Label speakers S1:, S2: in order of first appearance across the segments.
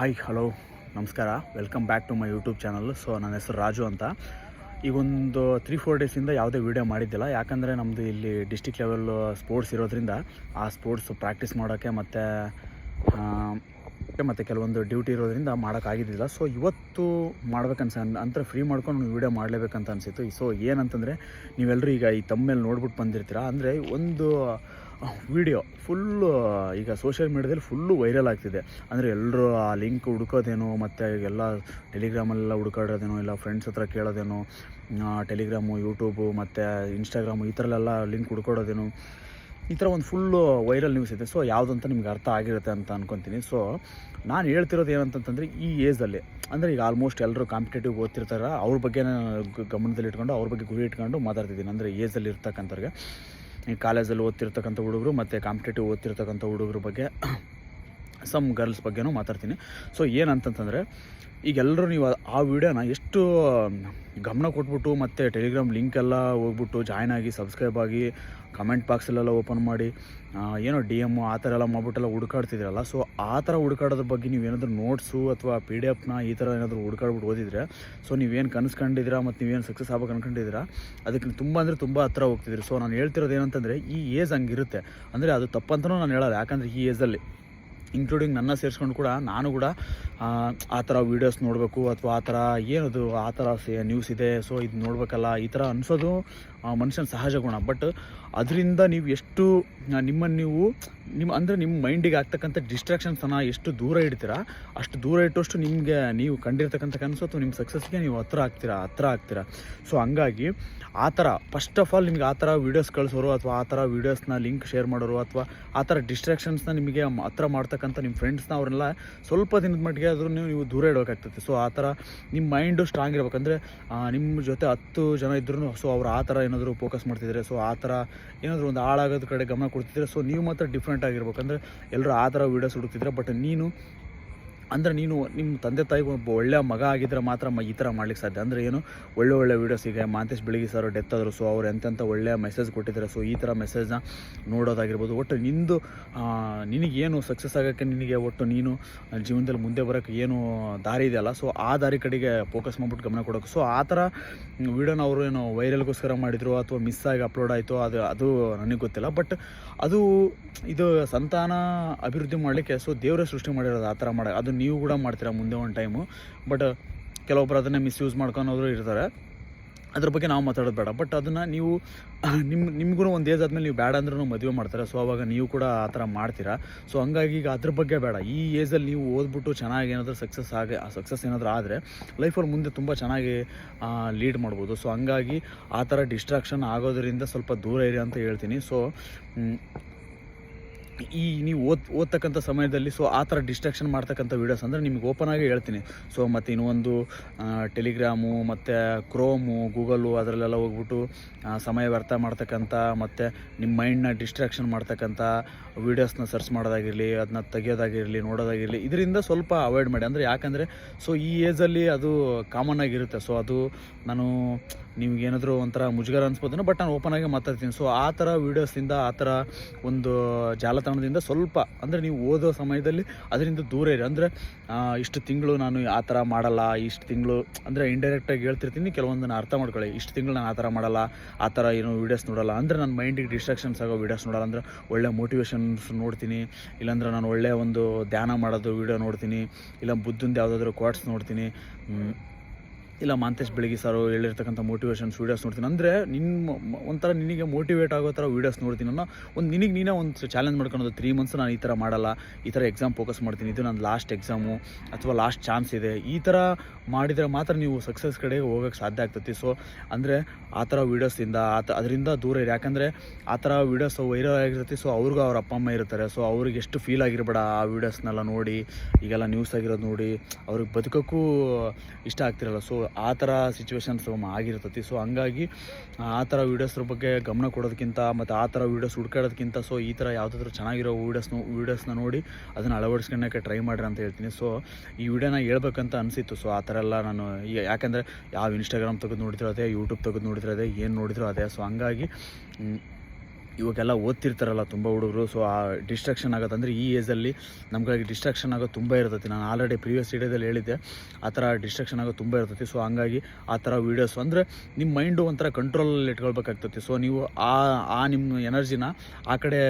S1: Hi, hello, ನಮಸ್ಕಾರ. Welcome back to my YouTube channel so ನನ್ನ ಹೆಸರು ರಾಜು ಅಂತ. ಈಗ ಒಂದು ತ್ರೀ ಫೋರ್ ಡೇಸಿಂದ ಯಾವುದೇ ವೀಡಿಯೋ ಮಾಡಿದ್ದಿಲ್ಲ. ಯಾಕಂದರೆ ನಮ್ಮದು ಇಲ್ಲಿ ಡಿಸ್ಟಿಕ್ ಲೆವೆಲ್ ಸ್ಪೋರ್ಟ್ಸ್ ಇರೋದ್ರಿಂದ ಆ ಸ್ಪೋರ್ಟ್ಸ್ ಪ್ರಾಕ್ಟೀಸ್ ಮಾಡೋಕ್ಕೆ ಮತ್ತು ಮತ್ತು ಕೆಲವೊಂದು ಡ್ಯೂಟಿ ಇರೋದ್ರಿಂದ ಮಾಡೋಕ್ಕಾಗಿದ್ದಿಲ್ಲ ಸೊ ಇವತ್ತು ಮಾಡ್ಬೇಕನ್ಸ ಅಂತ ಫ್ರೀ ಮಾಡ್ಕೊಂಡು ವೀಡಿಯೋ ಮಾಡಲೇಬೇಕಂತ ಅನಿಸಿತ್ತು. ಸೊ ಏನಂತಂದರೆ ನೀವೆಲ್ಲರೂ ಈಗ ಈ ತಮ್ಮ ಮೇಲೆ ನೋಡ್ಬಿಟ್ಟು ಬಂದಿರ್ತೀರ? ಅಂದರೆ ಒಂದು ವಿಡಿಯೋ ಫುಲ್ಲು ಈಗ ಸೋಷಿಯಲ್ ಮೀಡ್ಯಾದಲ್ಲಿ ಫುಲ್ಲು ವೈರಲ್ ಆಗ್ತಿದೆ. ಅಂದರೆ ಎಲ್ಲರೂ ಆ ಲಿಂಕ್ ಹುಡ್ಕೋದೇನೋ, ಮತ್ತು ಎಲ್ಲ ಟೆಲಿಗ್ರಾಮಲ್ಲೆಲ್ಲ ಹುಡ್ಕಾಡೋದೇನೋ, ಇಲ್ಲ ಫ್ರೆಂಡ್ಸ್ ಹತ್ರ ಕೇಳೋದೇನೋ ಟೆಲಿಗ್ರಾಮು ಯೂಟ್ಯೂಬು ಮತ್ತು ಇನ್ಸ್ಟಾಗ್ರಾಮು ಈ ಥರಲ್ಲೆಲ್ಲ ಲಿಂಕ್ ಹುಡ್ಕೊಡೋದೇನು, ಈ ಥರ ಒಂದು ಫುಲ್ಲು ವೈರಲ್ ನ್ಯೂಸ್ ಇದೆ. ಸೊ ಯಾವುದಂತ ನಿಮ್ಗೆ ಅರ್ಥ ಆಗಿರುತ್ತೆ ಅಂತ ಅನ್ಕೊತೀನಿ. ಸೊ ನಾನು ಹೇಳ್ತಿರೋದು ಏನಂತಂತಂದರೆ ಈ ಏಜಲ್ಲಿ ಅಂದರೆ ಈಗ ಆಲ್ಮೋಸ್ಟ್ ಎಲ್ಲರೂ ಕಾಂಪಿಟೇಟಿವ್ ಓದ್ತಿರ್ತಾರೆ, ಅವ್ರ ಬಗ್ಗೆ ಗಮನದಲ್ಲಿ ಇಟ್ಕೊಂಡು ಅವ್ರ ಬಗ್ಗೆ ಗುರಿ ಇಟ್ಕೊಂಡು ಮಾತಾಡ್ತಿದ್ದೀನಿ. ಅಂದರೆ ಏಜಲ್ಲಿ ಇರ್ತಕ್ಕಂಥವ್ರಿಗೆ. ಈ ಕಾಲೇಜಲ್ಲಿ ಓದ್ತಿರ್ತಕ್ಕಂಥ ಹುಡುಗರು ಮತ್ತು ಕಾಂಪಿಟೇಟಿವ್ ಓದ್ತಿರ್ತಕ್ಕಂಥ ಹುಡುಗರ ಬಗ್ಗೆ ಸಮ್ ಗರ್ಲ್ಸ್ ಬಗ್ಗೆನೂ ಮಾತಾಡ್ತೀನಿ. ಸೊ ಏನಂತಂತಂದರೆ ಈಗ ಎಲ್ಲರೂ ನೀವು ಆ ವಿಡಿಯೋನ ಎಷ್ಟು ಗಮನ ಕೊಟ್ಬಿಟ್ಟು ಮತ್ತು ಟೆಲಿಗ್ರಾಮ್ ಲಿಂಕ್ ಎಲ್ಲ ಹೋಗ್ಬಿಟ್ಟು ಜಾಯ್ನ್ ಆಗಿ ಸಬ್ಸ್ಕ್ರೈಬ್ ಆಗಿ ಕಮೆಂಟ್ ಬಾಕ್ಸಲ್ಲೆಲ್ಲ ಓಪನ್ ಮಾಡಿ ಏನೋ ಡಿ ಎಮ್ಮು ಆ ಥರ ಎಲ್ಲ ಮಾಡ್ಬಿಟ್ಟೆಲ್ಲ ಹುಡ್ಕಾಡ್ತಿದ್ರಲ್ಲ ಸೊ ಆ ಥರ ಹುಡ್ಕಾಡೋದ್ರ ಬಗ್ಗೆ ನೀವು ಏನಾದರೂ ನೋಟ್ಸು ಅಥವಾ ಪಿ ಡಿ ಎಫ್ನ ಈ ಥರ ಏನಾದರೂ ಹುಡ್ಕಾಡ್ಬಿಟ್ಟು ಓದಿದ್ರೆ ಸೊ ನೀವೇನು ಕನ್ಸ್ಕೊಂಡಿದ್ದೀರಾ ಮತ್ತು ನೀವೇನು ಸಕ್ಸಸ್ ಆಗ್ಬೇಕು ಅನ್ಕೊಂಡಿದ್ದೀರಾ, ಅದಕ್ಕೆ ತುಂಬ ಅಂದರೆ ತುಂಬ ಹತ್ರ ಹೋಗ್ತಿದ್ರಿ ಸೊ ನಾನು ಹೇಳ್ತಿರೋದು ಏನಂತಂದರೆ, ಈ ಏಜ್ ಹಂಗಿರುತ್ತೆ. ಅಂದರೆ ಅದು ತಪ್ಪಂತನೂ ನಾನು ಹೇಳಲ್ಲ. ಯಾಕಂದರೆ ಈ ಏಜಲ್ಲಿ ಇನ್ಕ್ಲೂಡಿಂಗ್ ನನ್ನ ಸೇರಿಸ್ಕೊಂಡು ಕೂಡ ನಾನು ಕೂಡ ಆ, ಥರ ವೀಡಿಯೋಸ್ ನೋಡಬೇಕು ಅಥವಾ ಆ ಥರ ಏನದು ಆ ಥರ ನ್ಯೂಸ್ ಇದೆ ಸೊ ಇದು ನೋಡಬೇಕಲ್ಲ ಈ ಥರ ಅನಿಸೋದು ಮನುಷ್ಯನ ಸಹಜ ಗುಣ. ಬಟ್ ಅದರಿಂದ ನೀವು ಎಷ್ಟು ನಿಮ್ಮನ್ನು ನೀವು ನಿಮ್ಮ ಅಂದರೆ ನಿಮ್ಮ ಮೈಂಡಿಗೆ ಆಗ್ತಕ್ಕಂಥ ಡಿಸ್ಟ್ರಾಕ್ಷನ್ಸನ್ನು ಎಷ್ಟು ದೂರ ಇಡ್ತೀರಾ ಅಷ್ಟು ದೂರ ಇಟ್ಟಷ್ಟು ನಿಮಗೆ ನೀವು ಕಂಡಿರ್ತಕ್ಕಂಥ ಕನಸು ಅಥವಾ ನಿಮ್ಮ ಸಕ್ಸಸ್ಗೆ ನೀವು ಹತ್ರ ಆಗ್ತೀರಾ ಹತ್ರ ಆಗ್ತೀರಾ. ಸೊ ಹಂಗಾಗಿ ಆ ಥರ ಫಸ್ಟ್ ಆಫ್ ಆಲ್ ನಿಮ್ಗೆ ಆ ಥರ ವೀಡಿಯೋಸ್ ಕಳಿಸೋರು ಅಥವಾ ಆ ಥರ ವೀಡಿಯೋಸ್ನ ಲಿಂಕ್ ಶೇರ್ ಮಾಡೋರು ಅಥವಾ ಆ ಥರ ಡಿಸ್ಟ್ರಾಕ್ಷನ್ಸ್ನ ನಿಮಗೆ ಹತ್ರ ಮಾಡ್ತಕ್ಕಂಥ ನಿಮ್ಮ ಫ್ರೆಂಡ್ಸ್ನ ಅವ್ರನ್ನೆಲ್ಲ ಸ್ವಲ್ಪ ದಿನದ ಮಟ್ಟಿಗೆ ಆದರೂ ನೀವು ನೀವು ದೂರ ಇಡಬೇಕಾಗ್ತದೆ ಸೊ ಆ ಥರ ನಿಮ್ಮ ಮೈಂಡು ಸ್ಟ್ರಾಂಗ್ ಇರಬೇಕಂದ್ರೆ ನಿಮ್ಮ ಜೊತೆ ಹತ್ತು ಜನ ಇದ್ರೂ ಸೊ ಅವ್ರು ಆ ಥರ ಏನಾದರೂ ಫೋಕಸ್ ಮಾಡ್ತಿದ್ರೆ ಸೊ ಆ ಥರ ಏನಾದರೂ ಒಂದು ಹಾಳಾಗೋದ್ರ ಕಡೆ ಗಮನ ಕೊಡ್ತಿದ್ರೆ ಸೊ ನೀವು ಮಾತ್ರ ಡಿಫ್ರೆಂಟ್ ಆಗಿರ್ಬೇಕಂದ್ರೆ ಎಲ್ಲರೂ ಆ ಥರ ವೀಡಿಯೋಸ್ ಹುಡುಕ್ತಿದ್ರೆ ಬಟ್ ನೀನು ಅಂದರೆ ನೀನು ನಿಮ್ಮ ತಂದೆ ತಾಯಿಗೆ ಒಬ್ಬ ಒಳ್ಳೆಯ ಮಗ ಆಗಿದ್ರೆ ಮಾತ್ರ ಮ ಈ ಥರ ಮಾಡ್ಲಿಕ್ಕೆ ಸಾಧ್ಯ. ಅಂದರೆ ಏನು, ಒಳ್ಳೆ ಒಳ್ಳೆ ವೀಡಿಯೋಸ್ ಈಗ ಮಾಂತೇಶ್ ಬೆಳಗಿ ಸರ್ ಡೆತ್ ಆದರು ಸೊ ಅವ್ರು ಎಂತೆಂಥ ಒಳ್ಳೆಯ ಮೆಸೇಜ್ ಕೊಟ್ಟಿದ್ದಾರೆ ಸೊ ಈ ಥರ ಮೆಸೇಜ್ನ ನೋಡೋದಾಗಿರ್ಬೋದು. ಒಟ್ಟು ನಿಂದು ನಿನಗೇನು ಸಕ್ಸಸ್ ಆಗೋಕ್ಕೆ ನಿನಗೆ ಒಟ್ಟು ನೀನು ಜೀವನದಲ್ಲಿ ಮುಂದೆ ಬರೋಕ್ಕೆ ಏನು ದಾರಿ ಇದೆಯಲ್ಲ ಸೊ ಆ ದಾರಿ ಕಡೆಗೆ ಫೋಕಸ್ ಮಾಡ್ಬಿಟ್ಟು ಗಮನ ಕೊಡೋಕೆ. ಸೊ ಆ ಥರ ವೀಡಿಯೋನ ಅವರು ಏನು ವೈರಲ್ಗೋಸ್ಕರ ಮಾಡಿದ್ರು, ಅಥವಾ ಮಿಸ್ ಆಗಿ ಅಪ್ಲೋಡ್ ಆಯಿತು, ಅದು ಅದು ನನಗೆ ಗೊತ್ತಿಲ್ಲ. ಬಟ್ ಅದು ಇದು ಸಂತಾನ ಅಭಿವೃದ್ಧಿ ಮಾಡಲಿಕ್ಕೆ ಸೊ ದೇವರೇ ಸೃಷ್ಟಿ ಮಾಡಿರೋದು ಆ ಥರ ಮಾಡೋ ಅದು ನೀವು ಕೂಡ ಮಾಡ್ತೀರಾ ಮುಂದೆ ಒಂದು ಟೈಮು ಬಟ್ ಕೆಲವೊಬ್ಬರು ಅದನ್ನೇ ಮಿಸ್ಯೂಸ್ ಮಾಡ್ಕೊಳೋರು ಇರ್ತಾರೆ. ಅದ್ರ ಬಗ್ಗೆ ನಾವು ಮಾತಾಡೋದು ಬೇಡ. ಬಟ್ ಅದನ್ನು ನೀವು ನಿಮ್ಮ ನಿಮಗೂ ಒಂದು ಏಜ್ ಆದಮೇಲೆ ನೀವು ಬೇಡ ಅಂದ್ರೂ ಮದುವೆ ಮಾಡ್ತಾರೆ. ಸೊ ಅವಾಗ ನೀವು ಕೂಡ ಆ ಥರ ಮಾಡ್ತೀರಾ. ಸೊ ಹಂಗಾಗಿ ಈಗ ಅದ್ರ ಬಗ್ಗೆ ಬೇಡ. ಈ ಏಜಲ್ಲಿ ನೀವು ಓದ್ಬಿಟ್ಟು ಚೆನ್ನಾಗಿ ಏನಾದರೂ ಸಕ್ಸಸ್ ಆಗಿ ಸಕ್ಸಸ್ ಏನಾದರೂ ಆದರೆ ಲೈಫಲ್ಲಿ ಮುಂದೆ ತುಂಬ ಚೆನ್ನಾಗಿ ಲೀಡ್ ಮಾಡ್ಬೋದು. ಸೊ ಹಂಗಾಗಿ ಆ ಥರ ಡಿಸ್ಟ್ರಾಕ್ಷನ್ ಆಗೋದರಿಂದ ಸ್ವಲ್ಪ ದೂರ ಇರಿ ಅಂತ ಹೇಳ್ತೀನಿ. ಸೊ ಈ ನೀವು ಓದ್, ಓದ್ತಕ್ಕಂಥ ಸಮಯದಲ್ಲಿ ಸೊ ಆ ಥರ ಡಿಸ್ಟ್ರಾಕ್ಷನ್ ಮಾಡ್ತಕ್ಕಂಥ ವೀಡಿಯೋಸ್ ಅಂದರೆ ನಿಮಗೆ ಓಪನ್ ಆಗಿ ಹೇಳ್ತೀನಿ. ಸೊ ಮತ್ತು ಇನ್ನೊಂದು ಟೆಲಿಗ್ರಾಮು ಮತ್ತು ಕ್ರೋಮು ಗೂಗಲು ಅದರಲ್ಲೆಲ್ಲ ಹೋಗ್ಬಿಟ್ಟು ಸಮಯ ವ್ಯರ್ಥ ಮಾಡ್ತಕ್ಕಂಥ, ಮತ್ತು ನಿಮ್ಮ ಮೈಂಡ್ನ ಡಿಸ್ಟ್ರಾಕ್ಷನ್ ಮಾಡ್ತಕ್ಕಂಥ ವೀಡಿಯೋಸ್ನ ಸರ್ಚ್ ಮಾಡೋದಾಗಿರಲಿ ಅದನ್ನ ತೆಗಿಯೋದಾಗಿರಲಿ, ನೋಡೋದಾಗಿರಲಿ, ಇದರಿಂದ ಸ್ವಲ್ಪ ಅವಾಯ್ಡ್ ಮಾಡಿ. ಅಂದರೆ ಯಾಕಂದರೆ ಸೊ ಈ ಏಜಲ್ಲಿ ಅದು ಕಾಮನ್ ಆಗಿರುತ್ತೆ. ಸೊ ಅದು ನಾನು ನಿಮಗೇನಾದರೂ ಒಂಥರ ಮುಜುಗರ ಅನ್ಸ್ಬೋದೇನೋ ಬಟ್ ನಾನು ಓಪನ್ ಆಗಿ ಮಾತಾಡ್ತೀನಿ. ಸೊ ಆ ಥರ ವೀಡಿಯೋಸಿಂದ ಆ ಥರ ಒಂದು ಜಾಲತಾಣದಿಂದ ಸ್ವಲ್ಪ, ಅಂದರೆ ನೀವು ಓದೋ ಸಮಯದಲ್ಲಿ ಅದರಿಂದ ದೂರ ಇರಿ. ಅಂದರೆ ಇಷ್ಟು ತಿಂಗಳು ನಾನು ಆ ಥರ ಮಾಡಲ್ಲ, ಇಷ್ಟು ತಿಂಗಳು, ಅಂದರೆ ಇಂಡೈರೆಕ್ಟಾಗಿ ಹೇಳ್ತಿರ್ತೀನಿ, ಕೆಲವೊಂದನ್ನು ಅರ್ಥ ಮಾಡ್ಕೊಳ್ಳಿ. ಇಷ್ಟು ತಿಂಗಳು ನಾನು ಆ ಥರ ಮಾಡಲ್ಲ, ಆ ಥರ ಏನೋ ವೀಡಿಯೋಸ್ ನೋಡಲ್ಲ. ಅಂದರೆ ನನ್ನ ಮೈಂಡಿಗೆ ಡಿಸ್ಟ್ರಾಕ್ಷನ್ಸ್ ಆಗೋ ವೀಡಿಯೋಸ್ ನೋಡಲ್ಲ. ಅಂದರೆ ಒಳ್ಳೆ ಮೋಟಿವೇಶನ್ಸ್ ನೋಡ್ತೀನಿ. ಇಲ್ಲಾಂದ್ರೆ ನಾನು ಒಳ್ಳೆಯ ಒಂದು ಧ್ಯಾನ ಮಾಡೋದು ವೀಡಿಯೋ ನೋಡ್ತೀನಿ. ಇಲ್ಲ ಬುದ್ಧಿಂದ ಯಾವುದಾದ್ರೂ ಕ್ವಾಟ್ಸ್ ನೋಡ್ತೀನಿ. ಇಲ್ಲ ಮಾಂತೇಶ್ ಬೆಳಗಿ ಸರ್ ಹೇಳಿರ್ತಕ್ಕಂಥ ಮೋಟಿವೇಶನ್ಸ್ ವೀಡಿಯೋಸ್ ನೋಡ್ತೀನಿ. ಅಂದರೆ ನಿಮ್ಮ ಒಂಥರ ನಿನಗೆ ಮೋಟಿವೇಟ್ ಆಗೋ ಥರ ವೀಡಿಯೋಸ್ ನೋಡ್ತೀನಿ ಅನ್ನೋ ಒಂದು ನಿನಗೆ ನೀನೇ ಒಂದು ಚಾಲೆಂಜ್ ಮಾಡ್ಕೊಳೋದು. ತ್ರೀ ಮಂತ್ಸ್ ನಾನು ಈ ಥರ ಮಾಡಲ್ಲ, ಈ ಥರ ಎಕ್ಸಾಮ್ ಫೋಕಸ್ ಮಾಡ್ತೀನಿ. ಇದು ನನ್ನ ಲಾಸ್ಟ್ ಎಕ್ಸಾಮು ಅಥವಾ ಲಾಸ್ಟ್ ಚಾನ್ಸ್ ಇದೆ. ಈ ಥರ ಮಾಡಿದರೆ ಮಾತ್ರ ನೀವು ಸಕ್ಸಸ್ ಕಡೆಗೆ ಹೋಗೋಕ್ಕೆ ಸಾಧ್ಯ ಆಗ್ತೈತಿ. ಸೊ ಅಂದರೆ ಆ ಥರ ವೀಡಿಯೋಸಿಂದ ಆತ ಅದರಿಂದ ದೂರ ಇರಿ. ಯಾಕಂದರೆ ಆ ಥರ ವೀಡಿಯೋಸ್ ವೈರಲ್ ಆಗಿರ್ತೈತಿ. ಸೊ ಅವ್ರಿಗೂ ಅವ್ರ ಅಪ್ಪ, ಅಮ್ಮ ಇರ್ತಾರೆ. ಸೊ ಅವ್ರಿಗೆ ಎಷ್ಟು ಫೀಲ್ ಆಗಿರಬೇಡ ಆ ವೀಡಿಯೋಸ್ನೆಲ್ಲ ನೋಡಿ, ಈಗೆಲ್ಲ ನ್ಯೂಸ್ ಆಗಿರೋದು ನೋಡಿ, ಅವ್ರಿಗೆ ಬದುಕೋಕ್ಕೂ ಇಷ್ಟ ಆಗ್ತಿರಲ್ಲ. ಸೊ ಆ ಥರ ಸಿಚುವೇಶನ್ಸ್ ಆಗಿರ್ತತಿ. ಸೊ ಹಂಗಾಗಿ, ಆ ಥರ ವೀಡಿಯೋಸ್ರ ಬಗ್ಗೆ ಗಮನ ಕೊಡೋದಕ್ಕಿಂತ ಮತ್ತು ಆ ಥರ ವೀಡಿಯೋಸ್ ಹುಡ್ಕಾಡೋದಕ್ಕಿಂತ ಸೊ ಈ ಥರ ಯಾವುದಾದ್ರೂ ಚೆನ್ನಾಗಿರೋ ವೀಡಿಯೋಸ್ನು ವೀಡಿಯೋಸ್ನ ನೋಡಿ ಅದನ್ನು ಅಳವಡಿಸ್ಕೊಳ್ಳೋಕ್ಕೆ ಟ್ರೈ ಮಾಡ್ರಿ ಅಂತ ಹೇಳ್ತೀನಿ. ಸೊ ಈ ವಿಡಿಯೋನ ಹೇಳ್ಬೇಕಂತ ಅನಿಸಿತ್ತು. ಸೊ ಆ ಥರ ಎಲ್ಲ ನಾನು ಯಾಕೆಂದರೆ, ಯಾವ ಇನ್ಸ್ಟಾಗ್ರಾಮ್ ತೆಗೆದು ನೋಡಿದ್ರು ಅದೇ ಯೂಟ್ಯೂಬ್ ತೆಗೆದು ನೋಡಿದ್ರು ಅದೇ ಏನು ನೋಡಿದ್ರು ಅದೇ. ಸೊ ಹಂಗಾಗಿ ಇವಾಗೆಲ್ಲ ಓದ್ತಿರ್ತಾರಲ್ಲ ತುಂಬ ಹುಡುಗರು ಸೊ ಆ ಡಿಸ್ಟ್ರಾಕ್ಷನ್ ಆಗೋದು ಅಂದರೆ ಈ ಏಜಲ್ಲಿ ನಮಗಾಗಿ ಡಿಸ್ಟ್ರಾಕ್ಷನ್ ಆಗೋದು ತುಂಬ ಇರ್ತೈತಿ. ನಾನು ಆಲ್ರೆಡಿ ಪ್ರೀವಿಯಸ್ ವಿಡಿಯೋದಲ್ಲಿ ಹೇಳಿದ್ದೆ, ಆ ಥರ ಡಿಸ್ಟ್ರಾಕ್ಷನ್ ಆಗೋದು ತುಂಬ ಇರ್ತೈತಿ. ಸೊ ಹಂಗಾಗಿ ಆ ಥರ ವೀಡಿಯೋಸ್ ಅಂದರೆ ನಿಮ್ಮ ಮೈಂಡು ಒಂಥರ ಕಂಟ್ರೋಲಲ್ಲಿ ಇಟ್ಕೊಳ್ಬೇಕಾಗ್ತೈತಿ. ಸೊ ನೀವು ಆ ಆ ನಿಮ್ಮ ಎನರ್ಜಿನ ಆ ಕಡೆ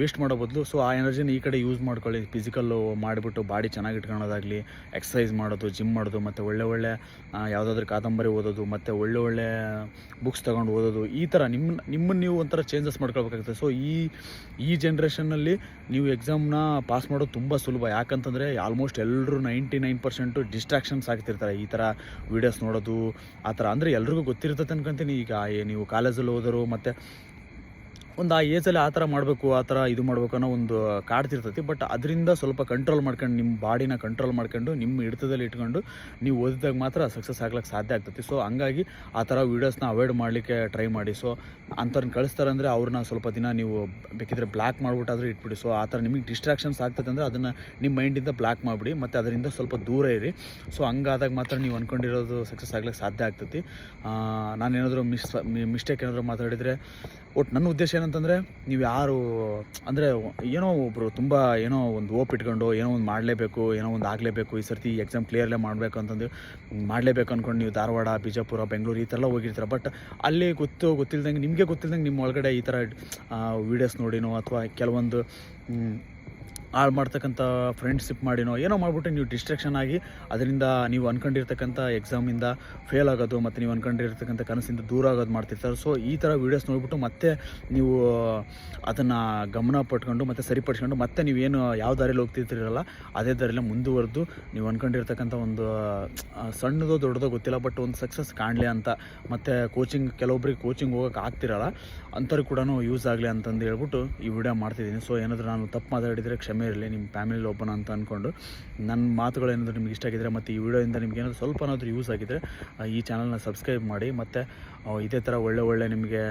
S1: ವೇಸ್ಟ್ ಮಾಡೋ ಬದಲು ಸೊ ಆ ಎನರ್ಜಿನ ಈ ಕಡೆ ಯೂಸ್ ಮಾಡ್ಕೊಳ್ಳಿ. ಫಿಸಿಕಲ್ಲು ಮಾಡಿಬಿಟ್ಟು ಬಾಡಿ ಚೆನ್ನಾಗಿ ಇಟ್ಕೊಳ್ಳೋದಾಗಲಿ ಎಕ್ಸಸೈಸ್ ಮಾಡೋದು ಜಿಮ್ ಮಾಡೋದು, ಮತ್ತು ಒಳ್ಳೆ ಒಳ್ಳೆ ಯಾವುದಾದ್ರೂ ಕಾದಂಬರಿ ಓದೋದು, ಮತ್ತು ಒಳ್ಳೆ ಒಳ್ಳೆ ಬುಕ್ಸ್ ತೊಗೊಂಡು ಓದೋದು, ಈ ಥರ ನಿಮ್ಮ ನಿಮ್ಮನ್ನು ನೀವು ಒಂಥರ ಚೇಂಜಸ್ ಮಾಡ್ಕೊಳ್ಬೇಕಾಗುತ್ತೆ. ಸೊ ಈ ಈ ಜನ್ರೇಷನ್ನಲ್ಲಿ ನೀವು ಎಕ್ಸಾಮ್ನ ಪಾಸ್ ಮಾಡೋದು ತುಂಬ ಸುಲಭ. ಯಾಕಂತಂದರೆ ಆಲ್ಮೋಸ್ಟ್ ಎಲ್ಲರೂ ನೈಂಟಿ ನೈನ್ ಪರ್ಸೆಂಟು ಡಿಸ್ಟ್ರಾಕ್ಷನ್ಸ್ ಆಗ್ತಿರ್ತಾರೆ. ಈ ಥರ ವೀಡಿಯೋಸ್ ನೋಡೋದು, ಆ ಥರ ಅಂದರೆ ಎಲ್ರಿಗೂ ಗೊತ್ತಿರ್ತದೆ ಅನ್ಕೊಂತೀನಿ ಈಗ ನೀವು ಕಾಲೇಜಲ್ಲಿ ಹೋದರು ಮತ್ತು ಒಂದು ಆ ಏಜಲ್ಲಿ ಆ ಥರ ಮಾಡಬೇಕು, ಆ ಥರ ಇದು ಮಾಡಬೇಕು ಅನ್ನೋ ಒಂದು ಕಾಡ್ತಿರ್ತೈತಿ ಬಟ್ ಅದರಿಂದ ಸ್ವಲ್ಪ ಕಂಟ್ರೋಲ್ ಮಾಡ್ಕೊಂಡು ನಿಮ್ಮ ಬಾಡಿನ ಕಂಟ್ರೋಲ್ ಮಾಡ್ಕೊಂಡು, ನಿಮ್ಮ ಹಿಡಿತದಲ್ಲಿ ಇಟ್ಕೊಂಡು ನೀವು ಓದಿದಾಗ ಮಾತ್ರ ಸಕ್ಸಸ್ ಆಗ್ಲಿಕ್ಕೆ ಸಾಧ್ಯ ಆಗ್ತೈತಿ. ಸೊ ಹಂಗಾಗಿ ಆ ಥರ ವೀಡಿಯೋಸ್ನ ಅವಾಯ್ಡ್ ಮಾಡಲಿಕ್ಕೆ ಟ್ರೈ ಮಾಡಿ. ಸೊ ಅಂಥವ್ರನ್ನ ಕಳಿಸ್ತಾರೆ ಅಂದರೆ ಅವ್ರನ್ನ ಸ್ವಲ್ಪ ದಿನ ನೀವು ಬೇಕಿದ್ರೆ ಬ್ಲ್ಯಾಕ್ ಮಾಡಿಬಿಟ್ಟಾದ್ರೂ ಇಟ್ಬಿಡಿ. ಸೊ ಆ ಥರ ನಿಮಗೆ ಡಿಸ್ಟ್ರಾಕ್ಷನ್ಸ್ ಆಗ್ತೈತೆ ಅಂದರೆ ಅದನ್ನು ನಿಮ್ಮ ಮೈಂಡಿಂದ ಬ್ಲ್ಯಾಕ್ ಮಾಡಿಬಿಡಿ. ಮತ್ತು ಅದರಿಂದ ಸ್ವಲ್ಪ ದೂರ ಇರಿ. ಸೊ ಹಂಗಾದಾಗ ಮಾತ್ರ ನೀವು ಅಂದ್ಕೊಂಡಿರೋದು ಸಕ್ಸಸ್ ಆಗ್ಲಿಕ್ಕೆ ಸಾಧ್ಯ ಆಗ್ತೈತಿ. ನಾನೇನಾದರೂ ಮಿಸ್, ಮಿಸ್ಟೇಕ್ ಏನಾದರೂ ಮಾತಾಡಿದರೆ ಒಟ್ಟು ನನ್ನ ಉದ್ದೇಶ ಏನಂತಂದರೆ, ನೀವು ಯಾರು, ಅಂದರೆ ಏನೋ ಒಬ್ಬರು ತುಂಬ ಏನೋ ಒಂದು ಓಪ್ ಇಟ್ಕೊಂಡು, ಏನೋ ಒಂದು ಮಾಡಲೇಬೇಕು, ಏನೋ ಒಂದು ಆಗಲೇಬೇಕು, ಈ ಸರ್ತಿ ಎಕ್ಸಾಮ್ ಕ್ಲಿಯರ್ಲೇ ಮಾಡಬೇಕು ಅಂತಂದು ಮಾಡಲೇಬೇಕು ಅಂದ್ಕೊಂಡು ನೀವು ಧಾರವಾಡ, ಬಿಜಾಪುರ, ಬೆಂಗಳೂರು ಈ ಥರ ಹೋಗಿರ್ತೀರ. ಬಟ್ ಅಲ್ಲಿ ಗೊತ್ತು, ಗೊತ್ತಿಲ್ದಂಗೆ ನಿಮಗೆ ಗೊತ್ತಿಲ್ದಂಗೆ ನಿಮ್ಮ ಒಳಗಡೆ ಈ ಥರ ವೀಡಿಯೋಸ್ ನೋಡಿನೋ ಅಥವಾ ಕೆಲವೊಂದು ಹಾಳು ಮಾಡ್ತಕ್ಕಂಥ ಫ್ರೆಂಡ್ಶಿಪ್ ಮಾಡಿನೋ ಏನೋ ಮಾಡಿಬಿಟ್ಟು ನೀವು ಡಿಸ್ಟ್ರಾಕ್ಷನ್ ಆಗಿ ಅದರಿಂದ ನೀವು ಅನ್ಕೊಂಡಿರ್ತಕ್ಕಂಥ ಎಕ್ಸಾಮಿಂದ ಫೇಲ್ ಆಗೋದು ಮತ್ತು ನೀವು ಅನ್ಕೊಂಡಿರ್ತಕ್ಕಂಥ ಕನಸಿಂದ ದೂರ ಆಗೋದು ಮಾಡ್ತಿರ್ತಾರೆ. ಸೊ ಈ ಥರ ವೀಡಿಯೋಸ್ ನೋಡಿಬಿಟ್ಟು ಮತ್ತೆ ನೀವು ಅದನ್ನು ಗಮನ ಪಟ್ಕೊಂಡು ಮತ್ತು ಸರಿಪಡಿಸ್ಕೊಂಡು ಮತ್ತೆ ನೀವೇನು ಯಾವ ದಾರಿಯಲ್ಲಿ ಹೋಗ್ತಿರ್ತಿರಲ್ಲ ಅದೇ ದಾರಿಯಲ್ಲಿ ಮುಂದುವರೆದು ನೀವು ಅನ್ಕೊಂಡಿರ್ತಕ್ಕಂಥ ಒಂದು ಸಣ್ಣದೋ ದೊಡ್ಡದೋ ಗೊತ್ತಿಲ್ಲ ಬಟ್ ಒಂದು ಸಕ್ಸಸ್ ಕಾಣಲಿ ಅಂತ ಮತ್ತು ಕೋಚಿಂಗ್ ಕೆಲವೊಬ್ರಿಗೆ ಕೋಚಿಂಗ್ ಹೋಗೋಕೆ ಆಗ್ತಿರಲ್ಲ ಅಂಥವ್ರಿಗೆ ಕೂಡ ಯೂಸ್ ಆಗಲಿ ಅಂತಂದು ಹೇಳ್ಬಿಟ್ಟು ಈ ವಿಡಿಯೋ ಮಾಡ್ತಿದ್ದೀನಿ. ಸೊ ಏನಾದರೂ ನಾನು ತಪ್ಪು ಮಾತಾಡಿದರೆ ಕ್ಷಮೆ ಇರಲಿ, ನಿಮ್ಮ ಫ್ಯಾಮಿಲಿ ಓಪನ್ ಅಂತ ಅಂದ್ಕೊಂಡು ನನ್ನ ಮಾತುಗಳೇನಾದರೂ ನಿಮ್ಗೆ ಇಷ್ಟ ಆಗಿದ್ರೆ ಮತ್ತು ಈ ವಿಡಿಯೋಯಿಂದ ನಿಮ್ಗೆ ಏನಾದರೂ ಸ್ವಲ್ಪನಾದರೂ ಯೂಸ್ ಆಗಿದ್ದರೆ ಈ ಚಾನಲ್ನ ಸಬ್ಸ್ಕ್ರೈಬ್ ಮಾಡಿ ಮತ್ತು ಇದೇ ಥರ ಒಳ್ಳೆ ಒಳ್ಳೆ ನಿಮಗೆ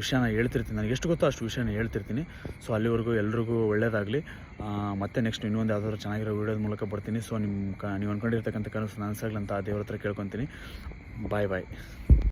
S1: ವಿಷಯನ ಹೇಳ್ತಿರ್ತೀನಿ. ನನಗೆ ಎಷ್ಟು ಗೊತ್ತೋ ಅಷ್ಟು ವಿಷಯನ ಹೇಳ್ತಿರ್ತೀನಿ. ಸೊ ಅಲ್ಲಿವರೆಗೂ ಎಲ್ರಿಗೂ ಒಳ್ಳೆಯದಾಗಲಿ ಮತ್ತೆ ನೆಕ್ಸ್ಟ್ ಇನ್ನೊಂದು ಯಾವುದಾದ್ರು ಚೆನ್ನಾಗಿರೋ ವೀಡಿಯೋದ ಮೂಲಕ ಬರ್ತೀನಿ. ಸೊ ನಿಮ್ಮ ನೀವು ಅಂದ್ಕೊಂಡಿರ್ತಕ್ಕಂಥ ಕನಸು ನನಸಾಗಲಿ ಅಂತ ಆ ದೇವ್ರ ಹತ್ರ ಕೇಳ್ಕೊತೀನಿ. ಬಾಯ್ ಬಾಯ್